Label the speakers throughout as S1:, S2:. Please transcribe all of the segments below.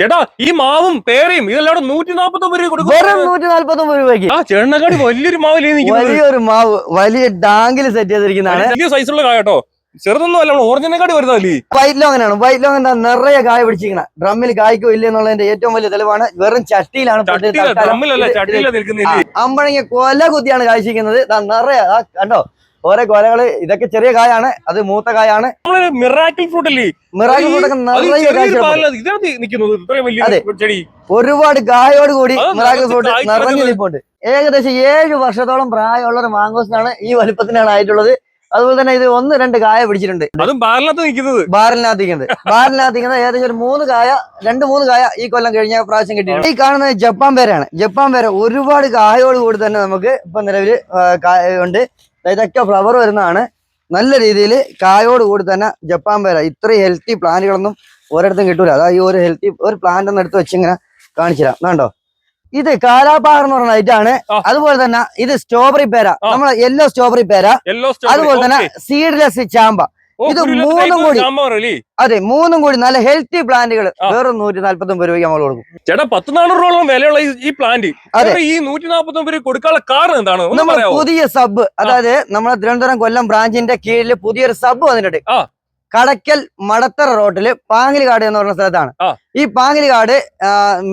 S1: ചേട്ടാ ഈ മാവും പേരയും ഇതെല്ലാം നൂറ്റി നാപ്പത്തി ഒമ്പത് രൂപ
S2: വെറും
S1: കൊടുക്കും
S2: നൂറ്റി നാല്പത്തി ഒമ്പത് രൂപയ്ക്ക്.
S1: ആ ചേട്ടനെക്കാടി വലിയൊരു മാവിലേ നിൽക്കുന്നത്.
S2: വലിയൊരു മാവ് വലിയ ഡാങ്കിൽ സെറ്റ് ചെയ്തിരിക്കുന്നതാണ്.
S1: വലിയ സൈസുള്ള കായ കേട്ടോ. ചെറുതൊന്നും അല്ല ഓറിജിനെക്കാടി വരുന്നതല്ലേ
S2: വൈറ്റ് ലോങ് ആണ് വൈറ്റ് ലോങ് എന്താ നിറയെ കായ പിടിച്ചിരിക്കണം. ഡ്രമ്മിൽ കായ്ക്കോ ഇല്ല എന്നുള്ളതിന്റെ ഏറ്റവും വലിയ തെളിവാണ്. വെറും ചട്ടിയിലാണ് അമ്പഴങ്ങ കൊല കുത്തിയാണ് കായ്ച്ചിരിക്കുന്നത് നിറയെ കണ്ടോ? ഓരോ കൊലകൾ ഇതൊക്കെ ചെറിയ കായാണ് അത് മൂത്ത കായാണ്
S1: മിറാക്കിൾ ഫ്രൂട്ട് അല്ലേ
S2: മിറാക്കിൾ ഫ്രൂട്ടൊക്കെ ഒരുപാട് കായോട് കൂടി മിറാക്കിൾ ഫ്രൂട്ട് നിറഞ്ഞു നിൽപ്പുണ്ട്. ഏകദേശം ഏഴ് വർഷത്തോളം പ്രായമുള്ള ഒരു മാങ്കോസിനാണ് ഈ വലുപ്പത്തിനാണ് ആയിട്ടുള്ളത്. അതുപോലെ തന്നെ ഇത് ഒന്ന് രണ്ട് കായ പിടിച്ചിട്ടുണ്ട്.
S1: അതും നിൽക്കുന്നത്.
S2: ബാരലിനകത്തിക്കുന്നത് ഏകദേശം ഒരു മൂന്ന് കായ രണ്ട് മൂന്ന് കായ ഈ കൊല്ലം കഴിഞ്ഞ പ്രാവശ്യം കിട്ടിയിട്ടുണ്ട്. ഈ കാണുന്നത് ജപ്പാൻ പേരാണ് ജപ്പാൻ പേര ഒരുപാട് കായോട് കൂടി തന്നെ നമുക്ക് ഇപ്പൊ നിലവിൽ ഉണ്ട്. ഇതൊക്കെ ഫ്ലവർ വരുന്നതാണ്. നല്ല രീതിയിൽ കായോട് കൂടി തന്നെ ജപ്പാൻ പേര ഇത്രയും ഹെൽത്തി പ്ലാന്റുകളൊന്നും ഒരിടത്തും കിട്ടൂല. അതാ ഈ ഒരു ഹെൽത്തി ഒരു പ്ലാന്റ് ഒന്ന് എടുത്ത് വെച്ച് ഇങ്ങനെ കാണിച്ചു തരാം കണ്ടോ? ഇത് കാലാപാർ എന്ന് പറഞ്ഞ ഐറ്റാണ്. അതുപോലെ തന്നെ ഇത് സ്ട്രോബെറി പേര. നമ്മളെ യെല്ലോ സ്ട്രോബെറി പേര. അതുപോലെ തന്നെ സീഡ്ലെസ് ചാമ്പ. ഇത് മൂന്നും കൂടി. അതെ മൂന്നും കൂടി നല്ല ഹെൽത്തി പ്ലാന്റുകൾ വേറെ നൂറ്റി നാല്പത്തി ഒമ്പത് രൂപയ്ക്ക് നമ്മൾ കൊടുക്കും.
S1: ചേട്ടാ പത്ത് നാനൂറ് രൂപ വിലയുള്ള ഈ- പ്ലാന്റ്
S2: അതെ.
S1: ഈ നൂറ്റി നാപ്പത്തി ഒമ്പത് രൂപ കൊടുക്കാനുള്ള കാരണം എന്താണ്?
S2: നമ്മൾ പുതിയ സബ് അതായത് നമ്മുടെ തിരുവനന്തപുരം കൊല്ലം ബ്രാഞ്ചിന്റെ കീഴിൽ പുതിയൊരു സബ് വന്നിട്ടുണ്ട്. കടക്കൽ മടത്തറ റോഡിൽ പാങ്ങിലിക്കാട് എന്ന് പറഞ്ഞ സ്ഥലത്താണ്. ഈ പാങ്ങിലിക്കാട്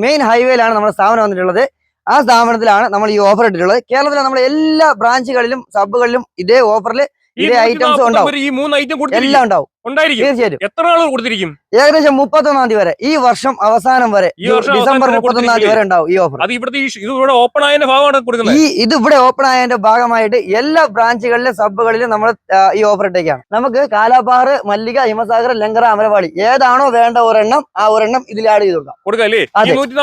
S2: മെയിൻ ഹൈവേയിലാണ് നമ്മുടെ സ്ഥാപനം വന്നിട്ടുള്ളത്. ആ സ്ഥാപനത്തിലാണ് നമ്മൾ ഈ ഓഫർ ഇട്ടിട്ടുള്ളത്. കേരളത്തിലെ നമ്മുടെ എല്ലാ ബ്രാഞ്ചുകളിലും സബുകളിലും ഇതേ ഓഫറിൽ ഇതേ ഐറ്റംസ്
S1: 149
S2: ഉണ്ടാവും.
S1: ഈ മൂന്ന് ഐറ്റം
S2: എല്ലാം
S1: കൊടുത്തിരിക്കും
S2: ഉണ്ടാവും.
S1: ഉണ്ടായിരിക്കും.
S2: തീർച്ചയായിട്ടും.
S1: എത്ര നാൾ കൊടുത്തിരിക്കും?
S2: ഏകദേശം മുപ്പത്തൊന്നാം തീയതി വരെ. ഈ വർഷം അവസാനം വരെ ഡിസംബർ മുപ്പത്തൊന്നാം തീയതി വരെ ഉണ്ടാവും ഈ ഓഫർ
S1: അത് ഇവിടുത്തെ ഇവിടെ ഓപ്പൺ ആയതിന്റെ ഭാഗമാണ് കൊടുക്കുന്നത്.
S2: ഈ ഇത് ഇവിടെ ഓപ്പൺ ആയതിന്റെ ഭാഗമായിട്ട് എല്ലാ ബ്രാഞ്ചുകളിലും സബുകളിലും നമ്മൾ ഈ ഓഫർ ഇട്ടേക്കാണ്. നമുക്ക് കാലാപാറ് മല്ലിക ഹിമസാഗർ ലങ്കറ അമരവാളി ഏതാണോ വേണ്ട ഒരെണ്ണം ആ ഒരെണ്ണം ഇതിൽ ആഡ് ചെയ്തോളാം കൊടുക്കാം.
S1: നൂറ്റി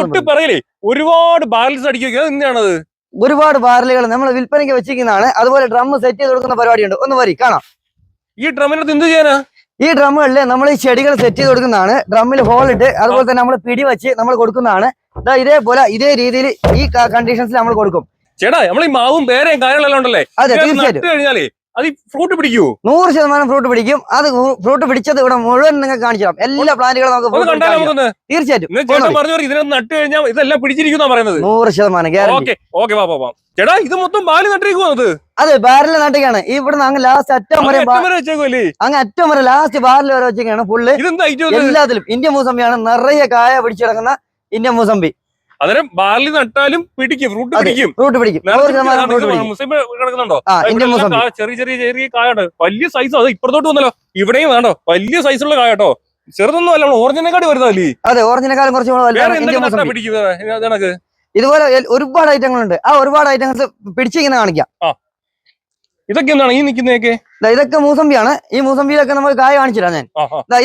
S1: തൊട്ട് പറയലേ ഒരുപാട് ബാലൻസ് അടിക്കുക എന്തിനാണത്
S2: ഒരുപാട് ബാരലുകൾ നമ്മൾ വിൽപ്പനയ്ക്ക് വെച്ചിരിക്കുന്നതാണ്. അതുപോലെ ഡ്രം സെറ്റ് ചെയ്ത് കൊടുക്കുന്ന പരിപാടിയുണ്ട്. ഒന്ന് വരി കാണാം.
S1: ഈ ഡ്രമ്മിനകത്ത് എന്ത് ചെയ്യാനാ?
S2: ഈ ഡ്രമ്മുകളിൽ നമ്മൾ ഈ ചെടികൾ സെറ്റ് ചെയ്ത് കൊടുക്കുന്നതാണ്. ഡ്രമ്മിൽ ഹോൾ ഇട്ട് അതുപോലെ തന്നെ നമ്മൾ പിടി വെച്ച് നമ്മൾ കൊടുക്കുന്നതാണ്. ഇതേപോലെ ഇതേ രീതിയിൽ ഈ കണ്ടീഷൻസിൽ നമ്മൾ കൊടുക്കും.
S1: ചേട്ടാ നമ്മൾ ഈ മാവും പേരയും കാര്യങ്ങളെല്ലാം ഉണ്ടല്ലേ?
S2: അതെ തീർച്ചയായിട്ടും.
S1: അത് ഫ്രൂട്ട് പിടിക്കൂ.
S2: നൂറ് ശതമാനം ഫ്രൂട്ട് പിടിക്കും. അത് ഫ്രൂട്ട് പിടിച്ചത് ഇവിടെ മുഴുവൻ നിങ്ങൾക്ക് കാണിച്ചു തരാം. എല്ലാ പ്ലാന്റുകളും നമുക്ക് തീർച്ചയായിട്ടും.
S1: പറഞ്ഞു നട്ട് കഴിഞ്ഞാൽ ഇതെല്ലാം പിടിച്ചിരിക്കുന്ന പറയുന്നത്.
S2: നൂറ് ശതമാനം ഗ്യാരണ്ടി
S1: ഓക്കെ ഓക്കെ വാ ചേട്ടാ ഇത് മൊത്തം പാൽ നട്ടിരിക്കുന്നത്
S2: അതെ ബാരൽ നട്ടിക്കാണ് ഈ ഇവിടുന്ന് അങ്ങ് ലാസ്റ്റ് അറ്റം വരെ അങ്ങ് അറ്റം വരെ ലാസ്റ്റ് ബാരൽ വരെ വെച്ചിരിക്കുകയാണ് ഫുള്ള് എല്ലാത്തിലും. ഇന്ത്യൻ മൂസമ്പിയാണ് നിറയെ കായ പിടിച്ചു കിടക്കുന്ന ഇന്ത്യൻ മൂസമ്പി.
S1: അന്നേരം ബാർലി നട്ടാലും പിടിക്കും ഫ്രൂട്ട് പിടിക്കും.
S2: ഫ്രൂട്ട് പിടിക്കും.
S1: മുസ്ലിം കിടക്കുന്നുണ്ടോ? ചെറിയ ചെറിയ ചെറിയ കായുണ്ട് വലിയ സൈസ് അത് ഇപ്പുറത്തോട്ട് വന്നല്ലോ. ഇവിടെയും വേണ്ടോ. വലിയ സൈസുള്ള കായട്ടോ. ചെറുതൊന്നും അല്ല ഓറഞ്ചിനെക്കാട്ടി വരുന്നതല്ലേ
S2: അതെ ഓറഞ്ചിനെക്കാളും
S1: പിടിക്കും? ഇതണക്ക്
S2: ഇതുപോലെ ഒരുപാട് ഒരുപാട് ഐറ്റങ്ങളുണ്ട് ആ ഒരുപാട് ഐറ്റംസ് പിടിച്ചിങ്ങനെ കാണിക്കാം.
S1: ഇതൊക്കെ എന്താണ് ഈ നിൽക്കുന്നതൊക്കെ
S2: ഇതൊക്കെ മൂസമ്പിയാണ്. ഈ മൂസമ്പിയിലൊക്കെ നമ്മൾ കായ കാണിച്ചു തരാം ഞാൻ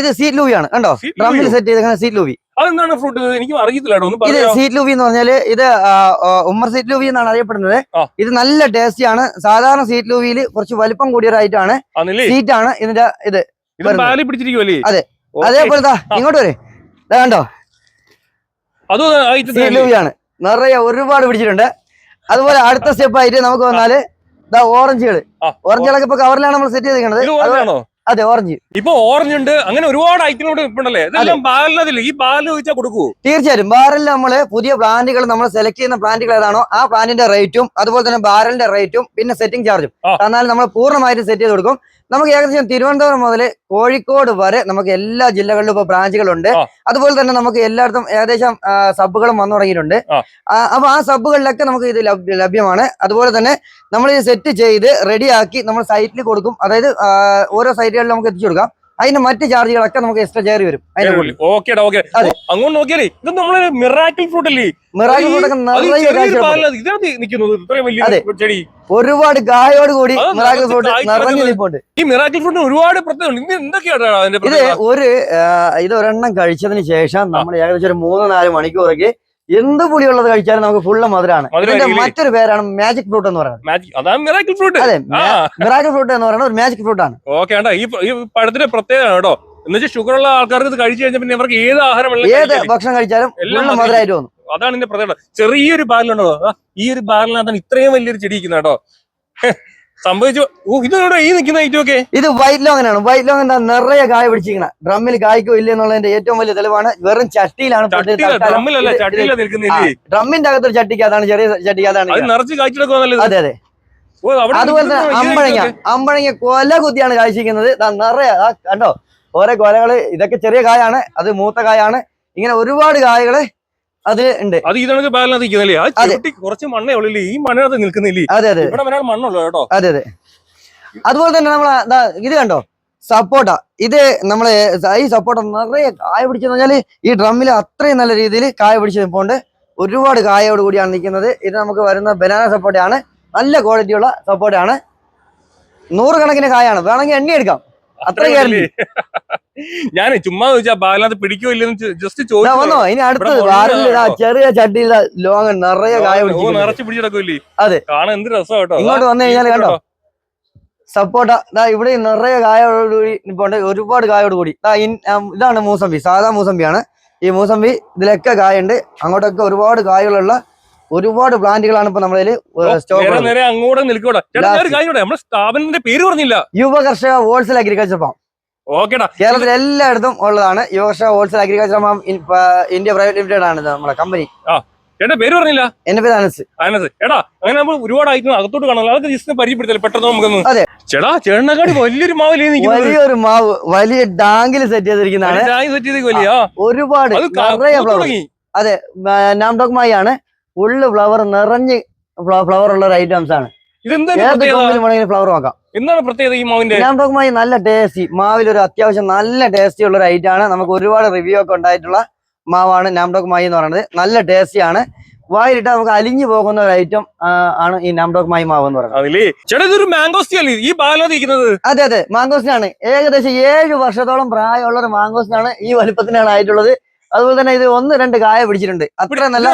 S2: ഇത് സീറ്റ് ലൂവിയാണ് കണ്ടോ? ഡ്രമ്മിൽ? സെറ്റ് ചെയ്തേക്കുന്ന സീറ്റ് ലൂവി
S1: അതെന്താണ് ഫ്രൂട്ട് എനിക്ക് അറിയത്തില്ല
S2: ഇത് സീറ്റ് ലൂവി എന്ന് പറഞ്ഞാൽ ഇത് ഉമ്മർ സീറ്റ് ലൂവി എന്നാണ് അറിയപ്പെടുന്നത്. ഇത് നല്ല ടേസ്റ്റി ആണ്. സാധാരണ സീറ്റ് ലൂവിയിൽ കുറച്ച് വലിപ്പം സീറ്റ് ആണ്. ഇതിന്റെ ഇത് അതെ. അതേപോലെ. ഇങ്ങോട്ട് വരെ. കണ്ടോ?
S1: അതും
S2: സീറ്റ് ലൂവിയാണ് നിറയെ ഒരുപാട് പിടിച്ചിട്ടുണ്ട്. അതുപോലെ അടുത്ത സ്റ്റെപ്പ് ആയിട്ട് നമുക്ക് വന്നാൽ ദാ ഓറഞ്ചുകൾ ഓറഞ്ചുകളൊക്കെ ഇപ്പൊ കവറിലാണ് നമ്മൾ സെറ്റ് ചെയ്തിരിക്കുന്നത് അതെ ഓറഞ്ച്
S1: ഇപ്പൊ ഓറഞ്ച് ഉണ്ട്. അങ്ങനെ ഒരുപാട് ഐറ്റങ്ങളോട് ഇപ്പുണ്ടല്ലേ? ഇതെല്ലാം ബാലിനതില്ല ഈ ബാലിന് ചോദിച്ചാൽ കൊടുക്കൂ.
S2: തീർച്ചയായിട്ടും. ബാരലിൽ നമ്മൾ പുതിയ പ്ലാന്റുകൾ നമ്മൾ സെലക്ട് ചെയ്യുന്ന പ്ലാന്റുകൾ ഏതാണോ ആ പ്ലാന്റിന്റെ റേറ്റും അതുപോലെ തന്നെ ബാരലിന്റെ റേറ്റും പിന്നെ സെറ്റിംഗ് ചാർജും. എന്നാൽ നമ്മൾ പൂർണമായിട്ട് സെറ്റ് ചെയ്ത് കൊടുക്കും. നമുക്ക് ഏകദേശം തിരുവനന്തപുരം മുതൽ കോഴിക്കോട് വരെ നമുക്ക് എല്ലാ ജില്ലകളിലും ഇപ്പൊ ബ്രാഞ്ചുകളുണ്ട്. അതുപോലെ തന്നെ നമുക്ക് എല്ലായിടത്തും ഏകദേശം സബ്ബുകളും വന്നു തുടങ്ങിയിട്ടുണ്ട്. അപ്പൊ ആ സബുകളിലൊക്കെ നമുക്ക് ഇത് ലഭ്യമാണ്. അതുപോലെ തന്നെ നമ്മൾ ഇത് സെറ്റ് ചെയ്ത് റെഡിയാക്കി നമ്മൾ സൈറ്റിൽ കൊടുക്കും. അതായത് ഓരോ സൈറ്റുകളിൽ നമുക്ക് എത്തിച്ചു കൊടുക്കാം. അതിന്റെ മറ്റ് ചാർജുകളൊക്കെ നമുക്ക് എക്സ്ട്രാ ചേറി വരും.
S1: ഓക്കെ. അങ്ങോട്ട് നോക്കിയാലേ ഇത് നമ്മൾ മിറാക്കിൾ ഫ്രൂട്ട് അല്ലേ?
S2: മിറാക്കിൾ
S1: ഫ്രൂട്ട്
S2: ഒരുപാട് കായോട് കൂടി മിറാക്കിൾ ഫ്രൂട്ട് നിറഞ്ഞു നിൽപ്പുണ്ട്.
S1: ഈ മിറാക്കിൾ ഫ്രൂട്ടിന് ഒരുപാട് പ്രത്യേകത ഇത്
S2: ഒരു ഇത് ഒരെണ്ണം കഴിച്ചതിന് ശേഷം നമ്മൾ ഏകദേശം ഒരു മൂന്ന് നാല് മണിക്കൂറൊക്കെ എന്ത് പുളിയുള്ളത് കഴിച്ചാലും നമുക്ക് ഫുള്ള് മധുരമാണ്
S1: മധുരം
S2: ഇതിന്റെ മറ്റൊരു പേരാണ് മാജിക് ഫ്രൂട്ട് എന്ന് പറയുന്നത്.
S1: മിറാക്കിൾ ഫ്രൂട്ട്
S2: അതെ മിറാക്കിൾ ഫ്രൂട്ട് എന്ന് പറയുന്നത് ഒരു മാജിക് ഫ്രൂട്ട് ആണ്.
S1: ഓക്കെ ഈ പഴത്തിന്റെ പ്രത്യേകത കേട്ടോ. എന്നുവെച്ചാൽ ഷുഗർ ഉള്ള ആൾക്കാർക്ക് ഇത് കഴിച്ചു കഴിഞ്ഞാൽ പിന്നെ അവർക്ക് ഏത് ആഹാരം
S2: ഏത് ഭക്ഷണം കഴിച്ചാലും
S1: എല്ലാം
S2: മധുരമായിട്ട് തോന്നും.
S1: അതാണ് ഇതിന്റെ പ്രത്യേകത. ചെറിയൊരു ബാഗിലുണ്ടോ? ഈ ഒരു ബാലിനകത്താണ് ഇത്രയും വലിയൊരു ചെടി ഇരിക്കുന്നത് കേട്ടോ. സംഭവിച്ചു. ഓ ഇതെവിടെ ഈ നിൽക്കുന്ന ഐറ്റം ഒക്കെ?
S2: ഇത് വൈറ്റ് ലോങ്ങനാണ് വൈറ്റ് ലോങ് എന്താ? നിറയെ കായ പിടിച്ചിരിക്കണം. ഡ്രമ്മിൽ കായ്ക്കോ ഇല്ല എന്നുള്ളതിന്റെ ഏറ്റവും വലിയ തെളിവാണ്. വെറും ചട്ടിയിലാണ് ഡ്രമ്മിന്റെ അകത്തൊരു ചട്ടിക്കകത്താണ് ചെറിയ ചട്ടിക്കകത്താണ്.
S1: നിറച്ച്
S2: അതെ അതെ. അതുപോലെ തന്നെ അമ്പഴങ്ങ. അമ്പഴങ്ങ കൊല കുത്തിയാണ് കാഴ്ചിക്കുന്നത് നിറയെ കണ്ടോ? ഓരോ കൊലകൾ ഇതൊക്കെ ചെറിയ കായാണ് അത് മൂത്ത കായാണ്. ഇങ്ങനെ ഒരുപാട് കായകൾ അത് ഉണ്ട്.
S1: അത് ഇതാണ് ബാലനകത്ത് നിൽക്കുന്നില്ലേ അത്
S2: അതെ.
S1: ചുരുട്ടി കുറച്ച് മണ്ണേ ഉള്ളില്ലേ ഈ നിൽക്കുന്നില്ലേ?
S2: അതെ അതെ.
S1: ഇവിടെ വരാൻ മണ്ണുള്ളൂ കേട്ടോ.
S2: അതെ അതെ. അതുപോലെ തന്നെ നമ്മൾ ഇത് കണ്ടോ? സപ്പോട്ട. ഇത് നമ്മൾ ഈ സപ്പോട്ട നിറയെ കായ പിടിച്ചെന്ന് പറഞ്ഞാൽ ഈ ഡ്രമ്മിൽ അത്രയും നല്ല രീതിയിൽ കായ പിടിച്ച് നിൽപ്പുണ്ട് ഒരുപാട് കായോട് കൂടിയാണ് നിൽക്കുന്നത്. ഇത് നമുക്ക് വരുന്ന ബനാന സപ്പോട്ടയാണ്. നല്ല ക്വാളിറ്റിയുള്ള സപ്പോട്ടയാണ്. നൂറുകണക്കിന് കായാണ്. വേണമെങ്കിൽ എണ്ണി എടുക്കാം. അത്ര
S1: ഞാൻ ചുമ്മാ ചോദിച്ചാ ബാലനാഥ് പിടിക്കോ ഇല്ലെന്ന് ജസ്റ്റ് ചോദിച്ചു.
S2: ഇനി അടുത്തത് ചെറിയ ചട്ടിയിൽ ലോങ് നിറയെ കായ
S1: നിറച്ച് പിടിച്ചെടുക്കൂല്ലേ
S2: അതെ.
S1: കാണാൻ എന്ത് രസം കേട്ടോ.
S2: ഇങ്ങോട്ട് വന്നു കഴിഞ്ഞാൽ കണ്ടോ സപ്പോട്ട ദാ ഇവിടെ നിറയെ കായോടുകൂടി ഇപ്പോണ്ട് ഒരുപാട് കായോട് കൂടി. ഇതാണ് മൂസമ്പി. സാധാ മൂസമ്പിയാണ്. ഈ മൂസമ്പി ഇതിലൊക്കെ കായുണ്ട്. അങ്ങോട്ടൊക്കെ ഒരുപാട് കായകളുള്ള ഒരുപാട് പ്ലാന്റുകളാണ് ഇപ്പൊ നമ്മളതിൽ സ്റ്റോക്ക്
S1: അങ്ങോട്ട് നിൽക്കൂടാ ചേട്ടാ
S2: Last.
S1: ഞാൻ ഒരു കാര്യം നമ്മുടെ സ്ഥാപനത്തിന്റെ പേര് പറഞ്ഞില്ല.
S2: യുവ കർഷക ഹോൾസെയിൽ അഗ്രികൾച്ചർ ഫാം.
S1: ഓക്കേടാ.
S2: കേരളത്തിൽ എല്ലായിടത്തും ഉള്ളതാണ്. Yuva Karshaka wholesale agriculture farm India private limited ആണ് നമ്മുടെ കമ്പനി
S1: എന്റെ പേര് പറഞ്ഞില്ല?
S2: എന്റെ പേര് അനസ്.
S1: അനസ്. എടാ അങ്ങനെ നമ്മൾ ഒരുപാട് ഐറ്റം അകത്തോട്ട് കാണാൻ അതൊക്കെ ജസ്റ്റ് പരിചയപ്പെടുത്തല്ലേ? പെട്ടെന്ന് നമുക്കൊന്ന്
S2: അതെ.
S1: ചേടാ ചേട്ടനെക്കാടി വലിയൊരു മാവ്
S2: വലിയൊരു മാവ് വലിയ ഡാങ്കിൽ സെറ്റ് ചെയ്തിരിക്കുന്നതാണ്.
S1: സെറ്റ്
S2: ഒരുപാട്
S1: അതെ
S2: നാംഡോക് മായി ആണ്. ഫുള്ള് ഫ്ലവർ നിറഞ്ഞ് ഫ്ലവർ ഉള്ള ഒരു ഐറ്റംസ് ആണ്.
S1: ഇതെന്താ
S2: ഫ്ലവർ നോക്കാം
S1: എന്താണ് പ്രത്യേകത ഈ മാവിന്റെ?
S2: നാംഡോക് മായി നല്ല ടേസ്റ്റി മാവിൽ ഒരു അത്യാവശ്യം നല്ല ടേസ്റ്റി ഉള്ള ഒരു ഐറ്റം ആണ്. നമുക്ക് ഒരുപാട് റിവ്യൂ ഒക്കെ ഉണ്ടായിട്ടുള്ള മാവാണ് നാംഡോക് മായി എന്ന് പറയുന്നത്. നല്ല ടേസ്റ്റി ആണ്. വായിലിട്ട് നമുക്ക് അലിഞ്ഞു പോകുന്ന ഒരു ഐറ്റം ആണ് ഈ നാംഡോക് മായി മാവ് എന്ന് പറയുന്നത്.
S1: മാംഗോസ്റ്റി അല്ലേ? ഈ
S2: അതെ അതെ. മാംഗോസ്റ്റിനാണ് ഏകദേശം ഏഴ് വർഷത്തോളം പ്രായമുള്ള ഒരു മാംഗോസ്റ്റിനാണ് ഈ വലുപ്പത്തിനാണ് ആയിട്ടുള്ളത്. അതുപോലെ തന്നെ ഇത് ഒന്ന് രണ്ട് കായ പിടിച്ചിട്ടുണ്ട്. അത്ര നല്ല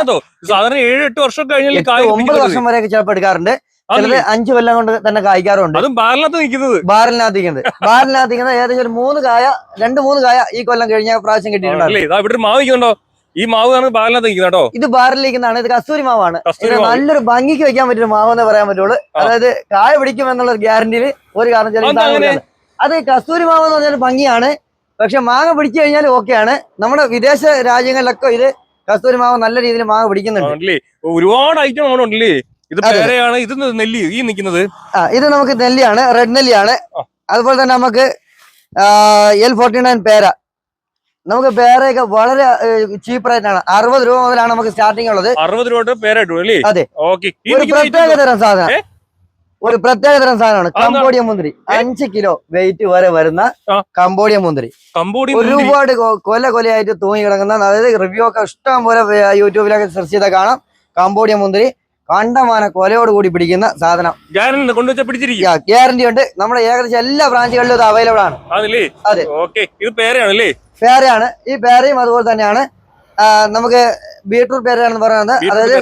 S1: സാധാരണ ഏഴ് എട്ട് വർഷം കഴിഞ്ഞാൽ
S2: ഒമ്പത് വർഷം വരെയൊക്കെ ചിലപ്പോൾ എടുക്കാറുണ്ട്. ചിലത് അഞ്ചു കൊല്ലം കൊണ്ട് തന്നെ കായ്ക്കാറുണ്ട്
S1: അതും ബാറിനകത്ത് നിൽക്കുന്നത്.
S2: ബാറിനകത്ത് ബാരലിനകത്തിക്കുന്നത് ഏകദേശം ഒരു മൂന്ന് കായ രണ്ട് മൂന്ന് കായ ഈ കൊല്ലം കഴിഞ്ഞ പ്രാവശ്യം കിട്ടിയിട്ടുണ്ട്
S1: ഈ മാവ് നിൽക്കുന്നത് കേട്ടോ?
S2: ഇത് ബാറിലിരിക്കുന്നതാണ്. ഇത് കസ്തൂരി മാവാണ്. നല്ലൊരു ഭംഗിക്ക് വെക്കാൻ പറ്റിയ മാവ് എന്ന് പറയാൻ പറ്റുള്ളൂ. അതായത് കായ പിടിക്കും എന്നുള്ള ഗ്യാരണ്ടിയിൽ ഒരു കാരണം അത് കസ്തൂരി മാവ് എന്ന് പറഞ്ഞാൽ ഭംഗിയാണ്. പക്ഷെ മാങ്ങ പിടിച്ചു കഴിഞ്ഞാൽ ഓക്കെയാണ്. നമ്മുടെ വിദേശ രാജ്യങ്ങളിലൊക്കെ ഇത് കസ്തൂരി മാവ് നല്ല രീതിയിൽ മാങ്ങ പിടിക്കുന്നുണ്ട്.
S1: ഒരുപാട് ഐറ്റം ഉണ്ടല്ലേ? ഇത്. പേരയാണ് ഇത് നെല്ലി ഈ നിൽക്കുന്നത്.
S2: ആ ഇത് നമുക്ക് നെല്ലിയാണ് റെഡ് നെല്ലിയാണ്. അതുപോലെ തന്നെ നമുക്ക് എൽ ഫോർട്ടി നയൻ പേര. നമുക്ക് പേരയൊക്കെ വളരെ ചീപ്പ് ആയിട്ടാണ് അറുപത് രൂപ മുതലാണ് നമുക്ക് സ്റ്റാർട്ടിംഗ് ഉള്ളത്.
S1: അറുപത് രൂപ
S2: അതെ. ഒരു പ്രത്യേക തരം സാധനം. ഒരു പ്രത്യേക തരം സാധനമാണ്? കമ്പോഡിയ മുന്തിരി. അഞ്ച് കിലോ വെയിറ്റ് വരെ വരുന്ന. കമ്പോഡിയ മുന്തിരി. ഒരുപാട് കൊല കൊലയായിട്ട് തൂങ്ങി കിടക്കുന്ന അതായത് റിവ്യൂ ഒക്കെ ഇഷ്ടം പോലെ യൂട്യൂബിലൊക്കെ സെർച്ച് ചെയ്താൽ കാണാം. കമ്പോഡിയ മുന്തിരി. കണ്ടമാന കൊലയോട് കൂടി പിടിക്കുന്ന സാധനം.
S1: ഗ്യാരണ്ടി കൊണ്ടുവച്ച പിടിച്ചിരിക്കും.
S2: ഗ്യാരണ്ടി ഉണ്ട്. നമ്മുടെ ഏകദേശം എല്ലാ ബ്രാഞ്ചുകളിലും ഇത് അവൈലബിൾ ആണ്. അതെ.
S1: ഓക്കെ ഇത് പേരയാണല്ലേ?
S2: പേരയാണ്. ഈ പേരയും അതുപോലെ തന്നെയാണ്. നമുക്ക് ബീട്രൂട്ട് പേരയാണെന്ന് പറയുന്നത്. അതായത്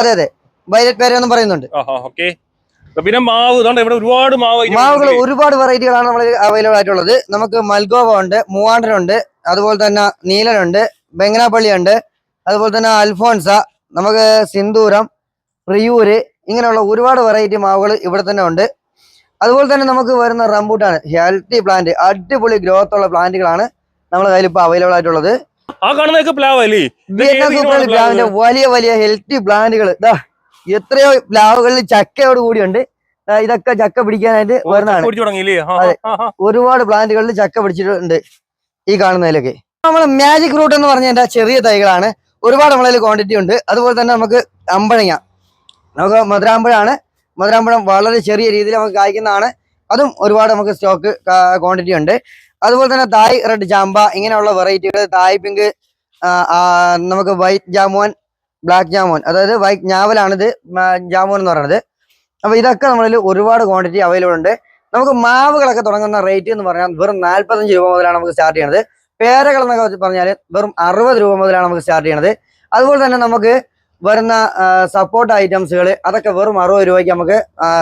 S2: അതെ അതെ. വയലറ്റ് പേരയെന്നും പറയുന്നുണ്ട്.
S1: പിന്നെ മാവ് ഇവിടെ ഒരുപാട് മാവ്
S2: മാവുകൾ? ഒരുപാട് വെറൈറ്റികളാണ് നമ്മൾ അവൈലബിൾ ആയിട്ടുള്ളത്. നമുക്ക് മൽഗോവ ഉണ്ട് മൂവാണ്ടനുണ്ട് അതുപോലെ തന്നെ നീലനുണ്ട് ബംഗനാപ്പള്ളി ഉണ്ട് അതുപോലെ തന്നെ അൽഫോൺസ നമുക്ക് സിന്ദൂരം പ്രിയൂര് ഇങ്ങനെയുള്ള ഒരുപാട് വെറൈറ്റി മാവുകൾ ഇവിടെ തന്നെ ഉണ്ട്. അതുപോലെ തന്നെ നമുക്ക് വരുന്ന റംബൂട്ടാണ് ഹെൽത്തി പ്ലാന്റ് അടിപൊളി ഗ്രോത്ത് ഉള്ള പ്ലാന്റുകളാണ് നമ്മുടെ കയ്യിൽ ഇപ്പോൾ അവൈലബിൾ ആയിട്ടുള്ളത്.
S1: ആ കാണുന്നതൊക്കെ പ്ലാവ് അല്ലേ
S2: പ്ലാവിന്റെ വലിയ വലിയ ഹെൽത്തി പ്ലാന്റുകൾ ഇതാ എത്രയോ പ്ലാവുകളിൽ ചക്കയോട് കൂടിയുണ്ട് ഇതൊക്കെ ചക്ക പിടിക്കാനായിട്ട് വരുന്നതാണ്. ഒരുപാട് പ്ലാന്റുകളിൽ ചക്ക പിടിച്ചിട്ടുണ്ട് ഈ കാണുന്നതിലൊക്കെ. നമ്മൾ മാജിക് റൂട്ട് എന്ന് പറഞ്ഞ ചെറിയ തൈകളാണ്. ഒരുപാട് നമ്മളതിൽ ക്വാണ്ടിറ്റി ഉണ്ട്. അതുപോലെ തന്നെ നമുക്ക് അമ്പഴങ്ങ. നമുക്ക് മധുരാമ്പഴമാണ് മധുരാമ്പഴം വളരെ ചെറിയ രീതിയിൽ നമുക്ക് കായ്ക്കുന്നതാണ്. അതും ഒരുപാട് നമുക്ക് സ്റ്റോക്ക് ക്വാണ്ടിറ്റി ഉണ്ട്. അതുപോലെ തന്നെ തായ് റെഡ് ജാമ്പ ഇങ്ങനെയുള്ള വെറൈറ്റികൾ തായ് പിങ്ക് നമുക്ക് വൈറ്റ് ജാമുവൻ ബ്ലാക്ക് ജാമുവൻ. അതായത് വൈറ്റ് ഞാവലാണിത് ജാമുൻ എന്ന് പറയുന്നത് അപ്പോൾ ഇതൊക്കെ നമ്മളിൽ ഒരുപാട് ക്വാണ്ടിറ്റി അവൈലബിൾ ഉണ്ട്. നമുക്ക് മാവുകളൊക്കെ തുടങ്ങുന്ന റേറ്റ് എന്ന് പറഞ്ഞാൽ വെറും നാൽപ്പത്തഞ്ച് രൂപ മുതലാണ് നമുക്ക് സ്റ്റാർട്ട് ചെയ്യണത്. പേരകൾ എന്നൊക്കെ പറഞ്ഞാൽ വെറും അറുപത് രൂപ മുതലാണ് നമുക്ക് സ്റ്റാർട്ട് ചെയ്യണത്. അതുപോലെ തന്നെ നമുക്ക് വരുന്ന സപ്പോർട്ട് ഐറ്റംസുകൾ അതൊക്കെ വെറും അറുപത് രൂപയ്ക്ക് നമുക്ക്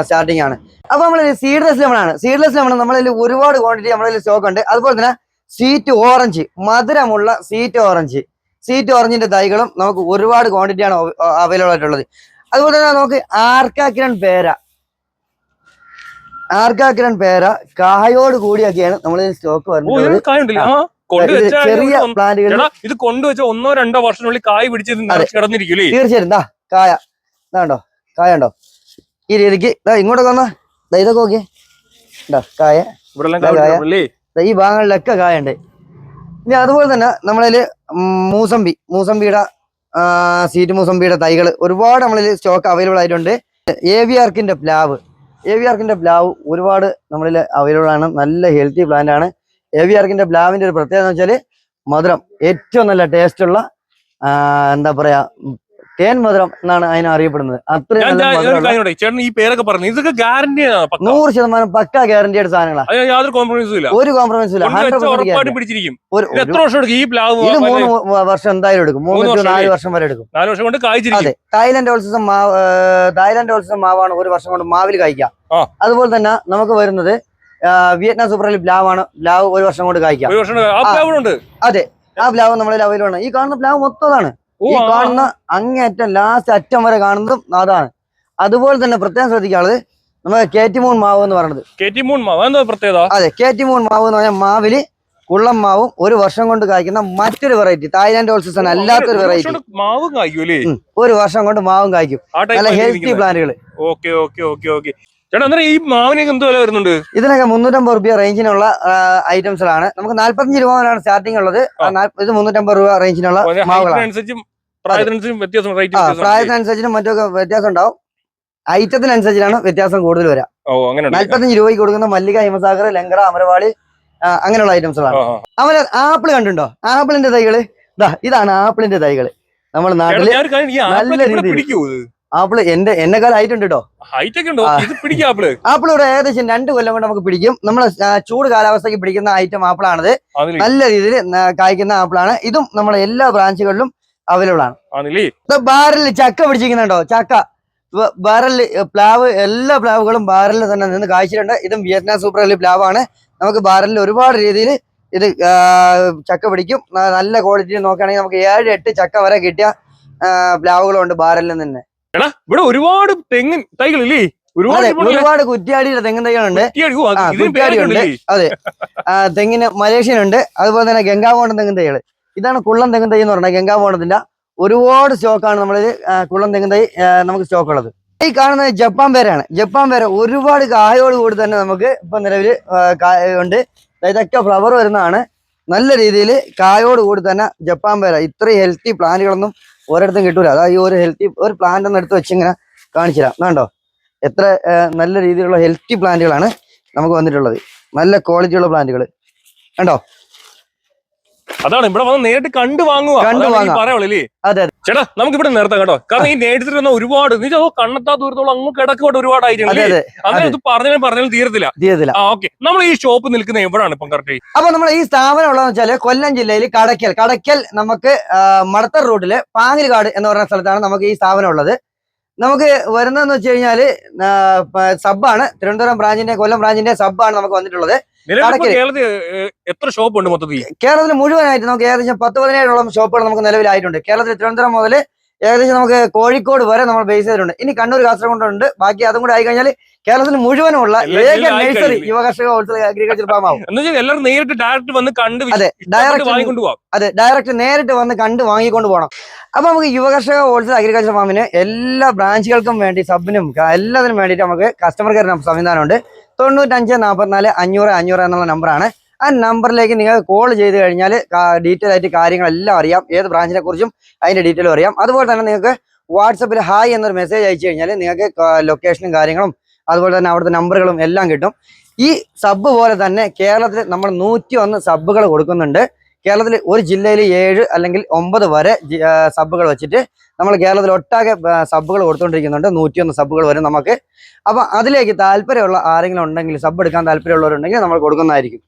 S2: സ്റ്റാർട്ടിംഗ് ആണ്. അപ്പൊ നമ്മൾ സീഡ്ലെസ് ലെമൺ ആണ്. സീഡ്ലെസ് ലെമൺ നമ്മളിൽ ഒരുപാട് ക്വാണ്ടിറ്റി നമ്മളിൽ സ്റ്റോക്ക് ഉണ്ട്. അതുപോലെ തന്നെ സീറ്റ് ഓറഞ്ച് മധുരമുള്ള സീറ്റ് ഓറഞ്ച് സീറ്റ് ഓറഞ്ചിന്റെ തൈകളും നമുക്ക് ഒരുപാട് ക്വാണ്ടിറ്റിയാണ് അവൈലബിൾ ആയിട്ടുള്ളത്. അതുപോലെ തന്നെ നമുക്ക് ആർക്കാക്കിരൺ പേര. ആർക്കാക്കിരൺ പേര കായോട് കൂടിയൊക്കെയാണ് നമ്മളിൽ സ്റ്റോക്ക് വരുന്നത്. ചെറിയ പ്ലാന്റുകൾ
S1: ഇത് കൊണ്ടുവച്ച ഒന്നോ രണ്ടോ വർഷത്തിനുള്ളിൽ കായ് പിടിച്ച് നിറച്ച് കിടന്നിരിക്കൂലേ
S2: തീർച്ചയായും കായ. ഇതാണ്ടോ കായ ഉണ്ടോ ഈ രീതിക്ക്. ഇങ്ങോട്ട് ഇങ്ങോട്ടൊക്കെ വന്നാ. ഇതൊക്കെ നോക്കിയേ. കായ.
S1: ഇവിടെ എല്ലാം
S2: കായ.
S1: കായ
S2: ഉണ്ട് ഈ ഭാഗങ്ങളിലൊക്കെ ഇനി അതുപോലെ തന്നെ നമ്മളതിൽ മൂസമ്പി. മൂസമ്പിയുടെ സീറ്റ് മൂസമ്പിയുടെ തൈകൾ ഒരുപാട് നമ്മളിൽ സ്റ്റോക്ക് അവൈലബിൾ ആയിട്ടുണ്ട്. എ വി ആർക്കിന്റെ പ്ലാവ്. എ വി ആർക്കിന്റെ പ്ലാവ് ഒരുപാട് നമ്മളിൽ അവൈലബിൾ ആണ്. നല്ല ഹെൽത്തി പ്ലാന്റ് ആണ്. എ വി ആർക്കിന്റെ ബ്ലാവിന്റെ ഒരു പ്രത്യേകത എന്ന് വെച്ചാൽ മധുരം. ഏറ്റവും നല്ല ടേസ്റ്റ് ഉള്ള എന്താ പറയാ തേൻ മധുരം എന്നാണ് അതിനെ അറിയപ്പെടുന്നത്. അത്രയും.
S1: ചേട്ടൻ ഈ പേരൊക്കെ പറഞ്ഞു ഇതൊക്കെ ഗ്യാരണ്ടി
S2: നൂറ് ശതമാനം പക്ക ഗ്യാരണ്ടിയുടെ സാധനങ്ങളാണ്
S1: യാതൊരു കോംപ്രമൈസും ഇല്ല.
S2: ഒരു കോംപ്രമൈസും ഇല്ല. ഹൺഡ്രഡ്
S1: പിടിച്ചിരിക്കും. ഇത് എത്ര വർഷം എടുക്കും? ഈ പ്ലാവ്
S2: ഇത് മൂന്ന് വർഷം എന്തായാലും എടുക്കും. മൂന്ന് നാല് വർഷം വരെ എടുക്കും.
S1: നാല് വർഷം കൊണ്ട് കായ്ച്ചിരിക്കും.
S2: അതെ. തായ്ലൻഡ് ഓൾസിസം മാവ് തായ്ലൻഡ് ഓൾസിസം മാവാണ് ഒരു വർഷം കൊണ്ട് മാവിൽ
S1: കഴിക്കാം
S2: അതുപോലെ തന്നെ നമുക്ക് വരുന്നത് വിയറ്റ്നാം സൂപ്പർ ലീഗ് ബ്ലാവ് ആണ്. ബ്ലാവ് ഒരു വർഷം കൊണ്ട് കായ്ക്കാം.
S1: അതെ. ആ
S2: ബ്ലാവ് നമ്മുടെ ആണ് ഈ കാണുന്ന ബ്ലാവ് മൊത്തം അതാണ് ഈ കാണുന്ന അങ്ങേറ്റം ലാസ്റ്റ് അറ്റം വരെ കാണുന്നതും അതാണ്. അതുപോലെ തന്നെ പ്രത്യേകം ശ്രദ്ധിക്കാനുള്ളത് നമ്മുടെ കേറ്റിമൂൺ മാവ് എന്ന് പറയുന്നത്.
S1: കേറ്റിമൂൺ മാവ്. പ്രത്യേകത?
S2: അതെ കേറ്റിമൂൺ മാവ് എന്ന് പറഞ്ഞാൽ മാവിൽ കുള്ളം മാവും ഒരു വർഷം കൊണ്ട് കായ്ക്കുന്ന മറ്റൊരു വെറൈറ്റി തായ്ലാന്റ് ഓൾസീസൺ അല്ലാത്തൊരു വെറൈറ്റി
S1: മാവും കായ്ക്കൂലേ
S2: ഒരു വർഷം കൊണ്ട് മാവും കായ്ക്കും. നല്ല ഹെൽത്തി പ്ലാന്റുകൾ
S1: ഓക്കെ ഓക്കെ ഓക്കെ ഓക്കെ. ചേട്ടാ അന്നേരം ഈ മാവിനൊക്കെ എന്ത് വില വരുന്നുണ്ട്?
S2: ഇതിനൊക്കെ മുന്നൂറ്റമ്പത് രൂപ റേഞ്ചിനുള്ള ഐറ്റംസുകളാണ് നമുക്ക് നാല്പത്തഞ്ച് രൂപ മുതലാണ് സ്റ്റാർട്ടിംഗ് ഉള്ളത്. ഇത് മുന്നൂറ്റമ്പത് രൂപ റേഞ്ചിനുള്ള മാവുകളാണ്.
S1: പ്രായത്തിനനുസരിച്ചും
S2: മറ്റൊക്കെ വ്യത്യാസം ഉണ്ടാവും ഐറ്റത്തിനനുസരിച്ചാണ് വ്യത്യാസം കൂടുതൽ വരാം. നാല്പത്തഞ്ച് രൂപയ്ക്ക് കൊടുക്കുന്ന മല്ലിക ഹിമസാഗർ ലങ്കറ അമരവാളി അങ്ങനെയുള്ള ഐറ്റംസുകളാണ്. അവന് ആപ്പിൾ കണ്ടുണ്ടോ? ആപ്പിളിന്റെ തൈകൾ? ഇതാ ഇതാണ് ആപ്പിളിന്റെ തൈകൾ. നമ്മുടെ
S1: നാട്ടിൽ
S2: നല്ല രീതിയിൽ. ആപ്പിൾ എന്റെ എന്നെക്കാൾ ഹൈറ്റ് ഉണ്ട്? കേട്ടോ
S1: ഹൈറ്റ് ഒക്കെ ഉണ്ടോ? ഇത് പിടിക്കും ആപ്പിൾ.
S2: ആപ്പിൾ ഇവിടെ ഏകദേശം രണ്ട് കൊല്ലം കൊണ്ട് നമുക്ക് പിടിക്കും. നമ്മൾ ചൂട് കാലാവസ്ഥയ്ക്ക് പിടിക്കുന്ന ഐറ്റം ആപ്പിളാണത്. നല്ല രീതിയിൽ കായ്ക്കുന്ന ആപ്പിളാണ്. ഇതും നമ്മളെ എല്ലാ ബ്രാഞ്ചുകളിലും അവൈലബിൾ ആണ്. ബാരലിൽ ചക്ക പിടിച്ചിരിക്കുന്നുണ്ടോ? ചക്ക. ബാരലിൽ പ്ലാവ് എല്ലാ പ്ലാവുകളും ബാരലിൽ തന്നെ നിന്ന് കായ്ച്ചിട്ടുണ്ട്. ഇതും വിയറ്റ്നാം സൂപ്പർ അല്ലി പ്ലാവാണ്. നമുക്ക് ബാരലിൽ ഒരുപാട് രീതിയിൽ ഇത് ചക്ക പിടിക്കും. നല്ല ക്വാളിറ്റി നോക്കുകയാണെങ്കിൽ നമുക്ക് ഏഴ് എട്ട് ചക്ക വരെ കിട്ടിയ പ്ലാവുകളുണ്ട് ബാരലിൽ നിന്ന്.
S1: എടാ ഇവിടെ ഒരുപാട് തെങ്ങിൻ തൈകളില്ലേ? ഒരുപാട്
S2: ഒരുപാട് കുറ്റിയാടിയുടെ തെങ്ങിൻ തൈകളുണ്ട്.
S1: കുറ്റിയാടിയുണ്ട്?
S2: അതെ. തെങ്ങിന് മലേഷ്യൻ ഉണ്ട് അതുപോലെ തന്നെ ഗംഗാവോണ്ടം തെങ്ങിൻ തൈകൾ. ഇതാണ് കുള്ളം തെങ്ങിൻ തൈ എന്ന് പറഞ്ഞാൽ ഗംഗാവോണ്ടത്തിന്റെ ഒരുപാട് സ്റ്റോക്കാണ് നമ്മളിത് കുള്ളം തെങ്ങും തൈ നമുക്ക് സ്റ്റോക്ക് ഉള്ളത് ഈ കാണുന്നത് ജപ്പാൻ പേരാണ്. ജപ്പാൻ പേര ഒരുപാട് കായോട് കൂടി തന്നെ നമുക്ക് ഇപ്പൊ നിലവിൽ ഉണ്ട്. ഇതൊക്കെ ഫ്ലവർ വരുന്നതാണ്. നല്ല രീതിയിൽ കായോട് കൂടി തന്നെ ജപ്പാൻ പേര. ഇത്രയും ഹെൽത്തി പ്ലാന്റുകളൊന്നും ഒരിടത്തും കിട്ടൂല. അതാ ഈ ഒരു ഹെൽത്തി ഒരു പ്ലാന്റ് ഒന്ന് എടുത്ത് വെച്ചിങ്ങനെ കാണിച്ചു തരാം കണ്ടോ? എത്ര നല്ല രീതിയിലുള്ള ഹെൽത്തി പ്ലാന്റുകളാണ് നമുക്ക് വന്നിട്ടുള്ളത്. നല്ല ക്വാളിറ്റിയുള്ള പ്ലാന്റുകൾ കണ്ടോ?
S1: അതാണ് ഇവിടെ വന്ന് നേരിട്ട് കണ്ടു വാങ്ങുക.
S2: അതെ
S1: ചേട്ടാ നമുക്ക് ഇവിടെ നിർത്താം കേട്ടോ. കാരണം ഈ നേരിട്ട് വന്ന ഒരുപാട് നീ അതോ കണ്ണത്താ ദൂരത്തോളം അങ്ങ് കിടക്കോട്ട് ഒരുപാട് ആയിട്ടുണ്ട് അങ്ങനെ ഇത് പറഞ്ഞാലും പറഞ്ഞാലും തീരത്തില്ല.
S2: തീരത്തില്ല.
S1: ആ ഓക്കെ. നമ്മൾ ഈ ഷോപ്പ് നിൽക്കുന്ന എവിടെയാണ് ഇപ്പം കറക്റ്റ്
S2: അപ്പൊ നമ്മൾ ഈ സ്ഥാപനം ഉള്ളതെന്ന് വെച്ചാൽ കൊല്ലം ജില്ലയിൽ കടക്കൽ കടക്കൽ നമുക്ക് മടത്തർ റോഡിൽ പാങ്ങിൽകാട് എന്ന് പറയുന്ന സ്ഥലത്താണ് നമുക്ക് ഈ സ്ഥാപനം ഉള്ളത്. നമുക്ക് വരുന്നതെന്ന് വെച്ച് പ- സബ്ബാണ് തിരുവനന്തപുരം ബ്രാഞ്ചിന്റെ കൊല്ലം ബ്രാഞ്ചിന്റെ സബ്ബാണ് നമുക്ക് വന്നിട്ടുള്ളത്.
S1: കേരളത്തിൽ എത്ര ഷോപ്പ് ഉണ്ട് മൊത്തത്തിൽ?
S2: കേരളത്തിൽ മുഴുവനായിട്ട് നമുക്ക് ഏകദേശം പത്ത് പതിനേഴോളം ഷോപ്പുകൾ നമുക്ക് നിലവിലായിട്ടുണ്ട്. കേരളത്തിൽ തിരുവനന്തപുരം മുതൽ ഏകദേശം നമുക്ക് കോഴിക്കോട് വരെ നമ്മൾ ബേസ് ചെയ്തിട്ടുണ്ട്. ഇനി കണ്ണൂർ കാസർഗോഡ് ഉണ്ട്. ബാക്കി അതും കൂടെ ആയി കഴിഞ്ഞാൽ കേരളത്തിൽ മുഴുവനുള്ള ഏക nursery. Yuva Karshaka wholesale agriculture farm ആവും.
S1: എല്ലാവരും നേരിട്ട് ഡയറക്റ്റ് വന്ന് കണ്ട്
S2: അതെ ഡയറക്റ്റ് അതെ ഡയറക്റ്റ് നേരിട്ട് വന്ന് കണ്ട് വാങ്ങിക്കൊണ്ട് പോകണം അപ്പൊ നമുക്ക് യുവകർഷക ഹോൾസെയിൽ അഗ്രികൾച്ചർ ഫാമിന് എല്ലാ ബ്രാഞ്ചുകൾക്കും വേണ്ടി സബിനും എല്ലാത്തിനും വേണ്ടിയിട്ട് നമുക്ക് കസ്റ്റമർ കെയർ സംവിധാനമുണ്ട്. തൊണ്ണൂറ്റഞ്ച് നാൽപ്പത്തിനാല് അഞ്ഞൂറ് അഞ്ഞൂറ് എന്നുള്ള നമ്പറാണ്. ആ നമ്പറിലേക്ക് നിങ്ങൾ കോൾ ചെയ്ത് കഴിഞ്ഞാൽ ഡീറ്റെയിൽ ആയിട്ട് കാര്യങ്ങളെല്ലാം അറിയാം. ഏത് ബ്രാഞ്ചിനെ കുറിച്ചും അതിന്റെ ഡീറ്റെയിൽ അറിയാം. അതുപോലെ തന്നെ നിങ്ങൾക്ക് വാട്സപ്പിൽ ഹായ് എന്നൊരു മെസ്സേജ് അയച്ചു കഴിഞ്ഞാൽ നിങ്ങൾക്ക് ലൊക്കേഷനും കാര്യങ്ങളും അതുപോലെ തന്നെ അവിടുത്തെ നമ്പറുകളും എല്ലാം കിട്ടും. ഈ സബ് പോലെ തന്നെ കേരളത്തിൽ നമ്മൾ നൂറ്റി സബ്ബുകൾ സബുകൾ കൊടുക്കുന്നുണ്ട്. കേരളത്തിൽ ഒരു ജില്ലയിൽ ഏഴ് അല്ലെങ്കിൽ ഒമ്പത് വരെ സബ്ബുകൾ വെച്ചിട്ട് നമ്മൾ കേരളത്തിൽ ഒട്ടാകെ സബ്ബുകൾ കൊടുത്തുകൊണ്ടിരിക്കുന്നുണ്ട് നൂറ്റിയൊന്ന് സബ്ബുകൾ വരെ നമുക്ക്. അപ്പൊ അതിലേക്ക് താല്പര്യമുള്ള ആരെങ്കിലും ഉണ്ടെങ്കിൽ സബ് എടുക്കാൻ താല്പര്യമുള്ളവരുണ്ടെങ്കിൽ നമ്മൾ കൊടുക്കുന്നതായിരിക്കും.